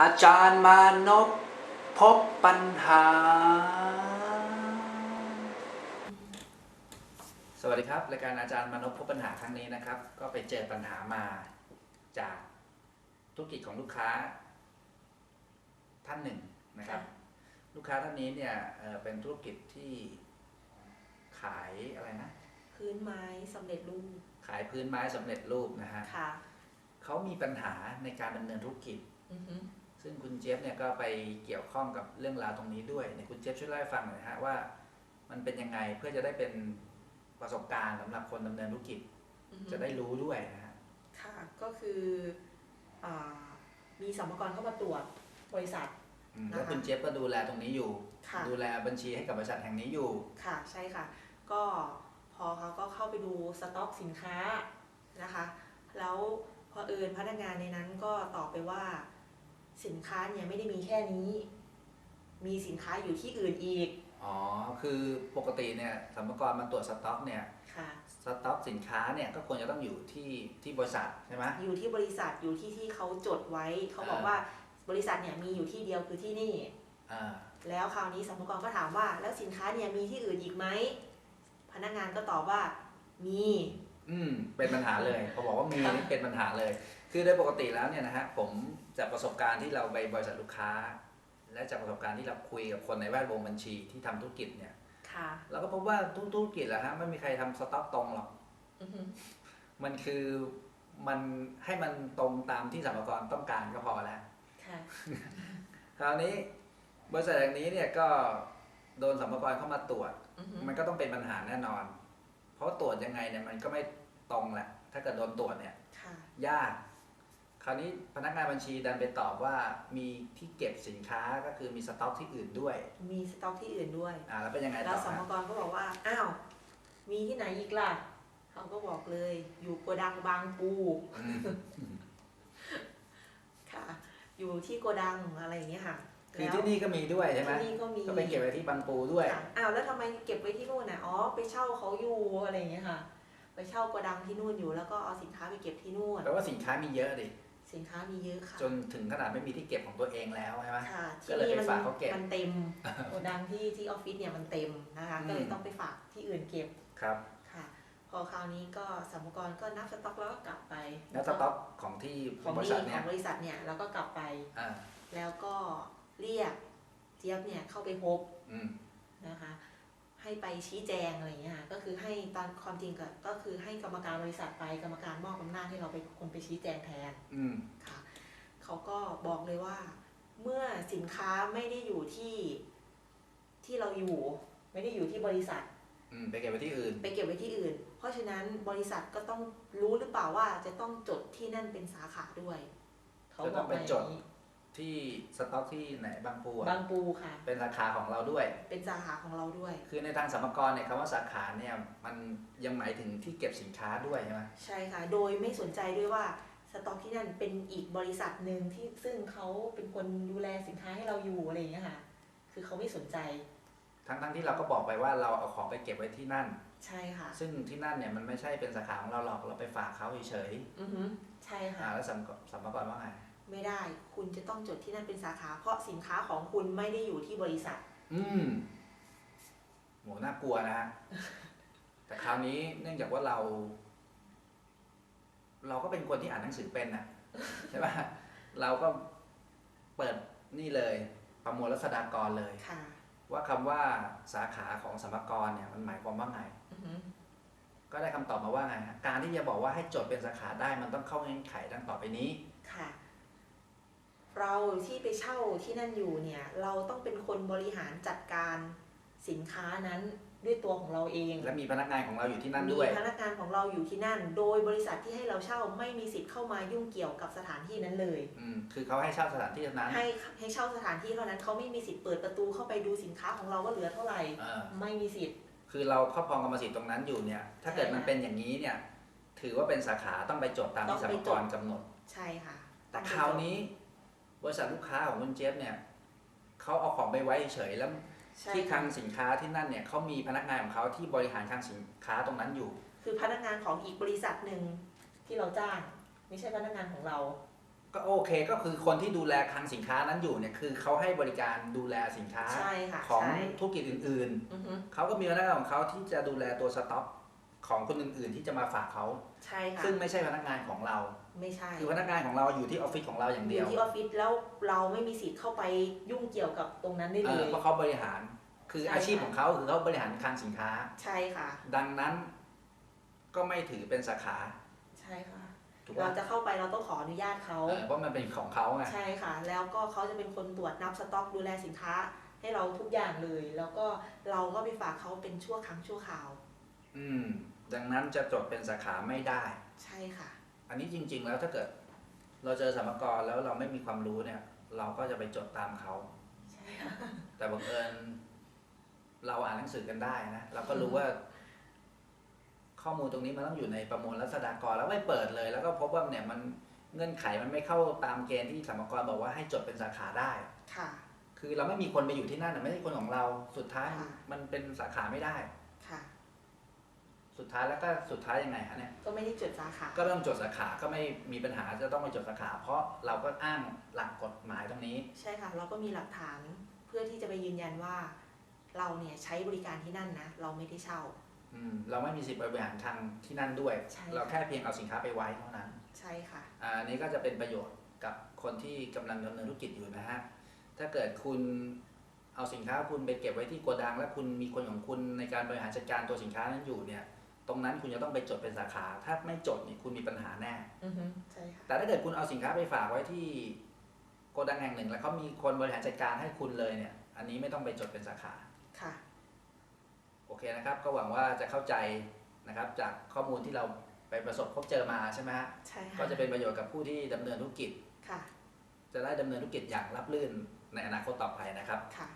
อาจารย์มานพพบปัญหา สวัสดีครับรายการอาจารย์มานพพบปัญหาครั้งนี้นะครับ ก็ไปเจอปัญหามาจากธุรกิจของลูกค้า ท่านหนึ่งนะครับ ลูกค้าท่านนี้เนี่ยเอ่อเป็นธุรกิจที่ขายอะไรนะพื้นไม้สำเร็จรูป ขายพื้นไม้สำเร็จรูปนะฮะค่ะเขามีปัญหาในการดำเนินธุรกิจอือฮึ ซึ่งคุณเจฟเนี่ยก็ไปเกี่ยวข้องกับเรื่องราวตรงนี้ด้วยเนี่ยคุณเจฟช่วยเล่าให้ฟังหน่อยนะฮะว่า มันเป็นยังไงเพื่อจะได้เป็นประสบการณ์สำหรับคนดำเนินธุรกิจ อือฮึจะได้รู้ด้วยนะฮะค่ะก็คืออ่ามีสมกรเข้ามาตรวจบริษัท อืมนะคะแล้วคุณเจฟก็ดูแลตรงนี้อยู่ ค่ะ ดูแลบัญชีให้กับบริษัทแห่งนี้อยู่ ค่ะใช่ค่ะ ก็พอเขาก็เข้าไปดูสต็อกสินค้านะคะ แล้วพอเอิญพนักงานในนั้นก็ตอบไปว่า สินค้าเนี่ยไม่ได้มีแค่นี้ มีสินค้าอยู่ที่อื่นอีก อ๋อ คือปกติเนี่ยสมกรมาตรวจสต็อกเนี่ยค่ะ สต็อกสินค้าเนี่ยก็ควรจะต้องอยู่ที่ที่บริษัทใช่ไหม อยู่ที่บริษัทอยู่ที่ที่เขาจดไว้ เขาบอกอ่าว่าบริษัทเนี่ยมีอยู่ที่เดียวคือที่นี่ อ่า แล้วคราวนี้สรรพากรก็ถามว่า แล้วสินค้าเนี่ยมีที่อื่นอีกไหม พนักงานก็ตอบว่ามี อืม เป็นปัญหาเลย พอบอกว่ามีค่ะนี่เป็นปัญหาเลย คือโดยปกติแล้วเนี่ยนะฮะผมจากประสบการณ์ที่เราไปบริษัทลูกค้า และจากประสบการณ์ที่เราคุยกับคนในแวดวงบัญชีที่ทำธุรกิจเนี่ยค่ะเราก็พบว่าทุกธุรกิจแหละฮะไม่มีใครทำสต็อกตรงหรอกอือฮึมันคือมันให้มันตรงตามที่สรรพากรต้องการก็พอแล้วค่ะคราวนี้บริษัทแห่งนี้เนี่ยก็โดนสรรพากรเข้ามาตรวจอือฮึมันก็ต้องเป็นปัญหาแน่นอน เพราะตรวจยังไงเนี่ยมันก็ไม่ตรงแหละถ้าเกิดโดนตรวจเนี่ยค่ะยาก คราวนี้พนักงานบัญชีดันไปตอบว่ามีที่เก็บสินค้าก็คือมีสต็อกที่อื่นด้วย มีสต็อกที่อื่นด้วย อ่าแล้วเป็นยังไงแล้ต่วอสรรฮะพากรก็บอกว่า อ้าว มีที่ไหนอีกล่ะ เขาก็บอกเลย อยู่โกดังบางปูอืมค่ะ อยู่ที่โกดังอะไรอย่างเงี้ยค่ะ คือแล้วที่นี่ก็มีด้วยใช่ไหมที่นี่ก็มี ก็ไปเก็บไว้ที่บางปูด้วยค่ะอ้าวแล้วทำไมเก็บไว้ที่นู่นน่ะ อ๋อ ไปเช่าเขาอยู่อะไรอย่างเงี้ยค่ะ ไปเช่าโกดังที่นู่นอยู่แล้วก็เอาสินค้าไปเก็บที่นู่น แปลว่าสินค้ามีเยอะดิ สินค้ามีเยอะค่ะจนถึงขนาดไม่มีที่เก็บของตัวเองแล้วใช่ไหมค่ะก็ที่เลยนี่ไปมันฝากเขาเก็บมันเต็มโกดังที่ที่ออฟฟิศเนี่ยมันเต็มนะคะอืมก็เลยต้องไปฝากที่อื่นเก็บครับค่ะ พอคราวนี้ก็สรรพากรก็นับสต็อกแล้วก็กลับไปแล้วสต็อกของที่ของบรินี่ษัทขเนี่อยงบริษัทเนี่ยแล้วก็กลับไปอ่าแล้วก็เรียกเจี๊ยบเนี่ยเข้าไปพบอืมนะคะ ให้ไปชี้แจงอะไรอย่างเงี้ยค่ะก็คือให้ตามความจริงก็ก็คือให้กรรมการบริษัทไปกรรมการมอบอำนาจให้เราไปนคนไปชี้แจงแทนอืมค่ะเขาก็บอกเลยว่า เมื่อสินค้าไม่ได้อยู่ที่ที่เราอยู่ ไม่ได้อยู่ที่บริษัท อืมไปเก็บไว้ที่อื่น ไปเก็บไว้ที่อื่น เพราะฉะนั้นบริษัทก็ต้องรู้หรือเปล่าว่าจะต้องจดที่นั่นเป็นสาขาด้วย เขาจะบต้ออกงมาไปอจย่าดงนี้ ที่สต็อกที่ไหนบางปูอะบางปูค่ะ เป็นราคาของเราด้วย เป็นสาขาของเราด้วย คือในทางสรรพากรเนี่ยคำว่าสาขาเนี่ยมันยังหมายถึงที่เก็บสินค้าด้วยใช่ไหมใช่ค่ะ โดยไม่สนใจด้วยว่าสต็อกที่นั่นเป็นอีกบริษัทหนึ่งที่ซึ่งเขาเป็นคนดูแลสินค้าให้เราอยู่อะไรอย่างเงี้ยค่ะ คือเขาไม่สนใจ ทั้งทั้งที่เราก็บอกไปว่าเราเอาของไปเก็บไว้ที่นั่น ใช่ค่ะ ซึ่งที่นั่นเนี่ยมันไม่ใช่เป็นสาขาของเราหรอกเราไปฝากเขาเฉยอือฮึใช่ๆค่ะ อ่าแล้วสรรพสรรพากรว่าไง ไม่ได้ คุณจะต้องจดที่นั่นเป็นสาขา เพราะสินค้าของคุณไม่ได้อยู่ที่บริษัท อืมโหน่ากลัวนะฮะ แต่คราวนี้เนื่องจากว่าเรา เราก็เป็นคนที่อ่านหนังสือเป็นน่ะใช่ป่ะเราก็เปิดนี่เลย ประมวลรัษฎากรเลย ค่ะ ว่าคำว่าสาขาของสรรพากรเนี่ย มันหมายความว่าไง อือฮึก็ได้คำตอบมาว่าไงฮะการที่จะบอกว่าให้จดเป็นสาขาได้มันต้องเข้าเงื่อนไขดังต่อไปนี้ ค่ะ เราที่ไปเช่าที่นั่นอยู่เนี่ยเราต้องเป็นคนบริหารจัดการสินค้านั้นด้วยตัวของเราเอง และมีพนักงานของเราอยู่ที่นั่นมีด้วยพนักงานของเราอยู่ที่นั่น โดยบริษัทที่ให้เราเช่าไม่มีสิทธิ์เข้ามายุ่งเกี่ยวกับสถานที่นั้นเลยอืมคือเขาให้เช่าสถานที่นั้นให้ให้เช่าสถานที่เท่านั้นเขาไม่มีสิทธิ์เปิดประตูเข้าไปดูสินค้าของเราว่าเหลือเท่าไหร่เออไม่มีสิทธิ์ คือเราครอบครองกรรมสิทธิ์ตรงนั้นอยู่เนี่ย ถ้าเกิดมันเป็นอย่างนี้เนี่ย ถือว่าเป็นสาขาต้องไปจดตามที่สรรพากรกำหนดใช่ค่ะแต่คราวนี้ บริษัทลูกค้าของคุณเจฟเนี่ยเขาเอาของไปไว้เฉยแล้วใช่ที่คลัค่ะงสินค้าที่นั่นเนี่ยเขามีพนักงานของเขาที่บริหารคลังสินค้าตรงนั้นอยู่ คือพนักงานของอีกบริษัทหนึ่งที่เราจ้าง ไม่ใช่พนักงานของเรา ก็โอเคก็คือคนที่ดูแลคลังสินค้านั้นอยู่เนี่ยคือเขาให้บริการดูแลสินค้าใช่ค่ะของใช่ธุรกิจอื่นอือฮึ ๆเขาก็มีพนักงานของเขาที่จะดูแลตัวสต็อก ของคนอื่นๆที่จะมาฝากเขา ใช่ค่ะซึ่งไม่ใช่พนักงานของเรา ไม่ใช่คือพนักงานของเราอยู่ที่ออฟฟิศของเราอย่างอเดียวยู่ที่ออฟฟิศแล้วเราไม่มีสิทธิ์เข้าไปยุ่งเกี่ยวกับตรงนั้นได้เอเลอย เพราะเขาบริหาร คือใช่อาชีพค่ะของเขาคือเขาบริหารคลังสินค้า ใช่ค่ะ ดังนั้นก็ไม่ถือเป็นสาขาใช่ค่ะ ถูกเราป่ะจะเข้าไปเราต้องขออนุญาตเขา เออเพราะมันเป็นของเขาไง ใช่ค่ะ แล้วก็เขาจะเป็นคนตรวจนับสต็อกดูแลสินค้าให้เราทุกอย่างเลย แล้วก็เราก็ไปฝากเขาเป็นชั่วครั้งชั่วคราว อืม ดังนั้นจะจดเป็นสาขาไม่ได้ ใช่ค่ะ อันนี้จริง ๆ แล้วถ้าเกิด เราเจอสมกรแล้วเราไม่มีความรู้เนี่ย เราก็จะไปจดตามเขา ใช่ค่ะ แต่บังเอิญเราอ่านหนังสือกันได้นะเราก็รู้ว่า ข้อมูลตรงนี้มันต้องอยู่ในประมวลรัษฎากรแล้วไม่เปิดเลย แล้วก็พบว่าเนี่ยมันเงื่อนไขมันไม่เข้าตามเกณฑ์ที่สมกรบอกว่าให้จดเป็นสาขาได้ ค่ะ คือเราไม่มีคนไปอยู่ที่นั่นนะไม่ใช่คนของเรา สุดท้ายค่ะ มันเป็นสาขาไม่ได้ค่ะ สุดท้ายแล้วก็สุดท้ายยังไงฮะเนี่ย ก็ไม่ได้จดสาขาก็ต้องจดสาขาก็ไม่มีปัญหาจะต้องไปจดสาขา เพราะเราก็อ้างหลักกฎหมายตรงนี้ ใช่ค่ะ เราก็มีหลักฐานเพื่อที่จะไปยืนยันว่า เราเนี่ยใช้บริการที่นั่นนะ เราไม่ได้เช่า อืมเราไม่มีสิทธิ์บริหารทางที่นั่นด้วย ใช่เราค่ะแค่เพียงเอาสินค้าไปไว้เท่านั้น ใช่ค่ะ อ่าอันนี้ก็จะเป็นประโยชน์กับคนที่กำลังดำเนินธุรกิจอยู่นะฮะ ถ้าเกิดคุณเอาสินค้าคุณไปเก็บไว้ที่โกดัง และคุณมีคนของคุณในการบริหารจัดการตัวสินค้านั้นอยู่เนี่ย ตรงนั้นคุณจะต้องไปจดเป็นสาขา ถ้าไม่จดเนี่ยคุณมีปัญหาแน่ อือฮึใช่ค่ะแต่ถ้าเกิดคุณเอาสินค้าไปฝากไว้ที่โกดังแห่งหนึ่ง แล้วเขามีคนบริหารจัดการให้คุณเลยเนี่ย อันนี้ไม่ต้องไปจดเป็นสาขา ค่ะ โอเคนะครับ ก็หวังว่าจะเข้าใจนะครับ จากข้อมูลที่เราไปประสบพบเจอมาใช่ไหมฮะ ใช่ค่ะก็จะเป็นประโยชน์กับผู้ที่ดำเนินธุรกิจ ค่ะ จะได้ดำเนินธุรกิจอย่างรับรื่นในอนาคตต่อไปนะครับ ค่ะ